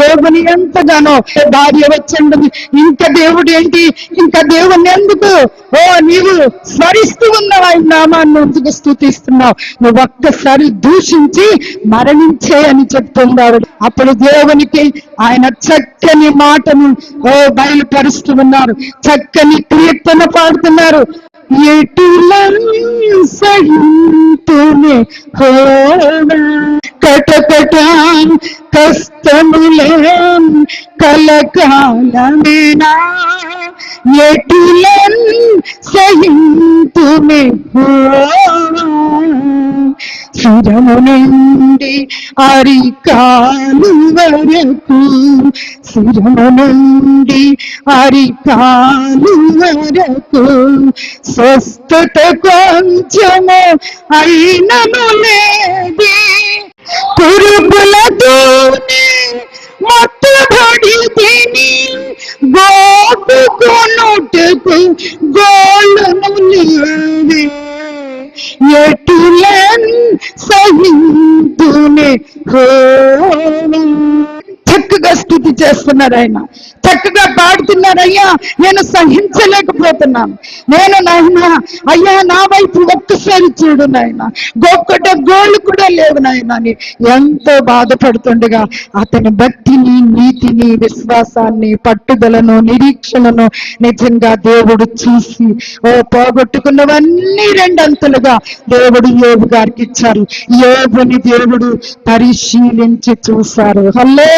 యోగుని ఎంతగానో భార్య వచ్చండి ఇంకా దేవుడు ఏంటి ఇంకా దేవుణ్ణి ఎందుకు? ఓ నీవు స్మరిస్తూ ఉన్నావు? ఆయన నామాన్ని ఎందుకు స్థుతిస్తున్నావు నువ్వు ఒక్కసారి దూషించి మరణించే అని చెప్తున్నాడు. అప్పుడు దేవునికి ఆయన చక్కని మాటను ఓ బయలుపరుస్తూ ఉన్నారు. చక్కని కీర్తన పాడుతున్నారు. ఎటులా సహింతునే హోవా കടപടാൻ കസ്തമുലം കലകാലമേനാ. എട്ടിലൻ സഹിന്തുമെപ്പോഴും സ്ഥിരമുനുണ്ടി അരിക്കാലുവരക്കൂ സ്ഥിരമുനുണ്ടി അരിക്കാലുവരക്കൂ സ്വസ്ഥത കൊഞ്ചമോ അയിനമുലേ கூனோட்டுக்கும் கோலனும் நீவே எட்டுலன் சகிந்துனே கோலம் చక్కగా స్థుతి చేస్తున్నారు ఆయన. చక్కగా పాడుతున్నారయ్యా నేను సహించలేకపోతున్నాను. నేను నాయన అయ్యా నా వైపు ఒక్కసారి చూడు నాయన. గొక్కట గోళ్ళు కూడా లేవు నాయన అని ఎంతో బాధపడుతుండగా అతని భక్తిని నీతిని విశ్వాసాన్ని పట్టుదలను నిరీక్షణను నిజంగా దేవుడు చూసి ఓ పోగొట్టుకున్నవన్నీ రెండంతలుగా దేవుడు యోగు గారికి ఇచ్చారు. యోగుని దేవుడు పరిశీలించి చూశారు. హల్లే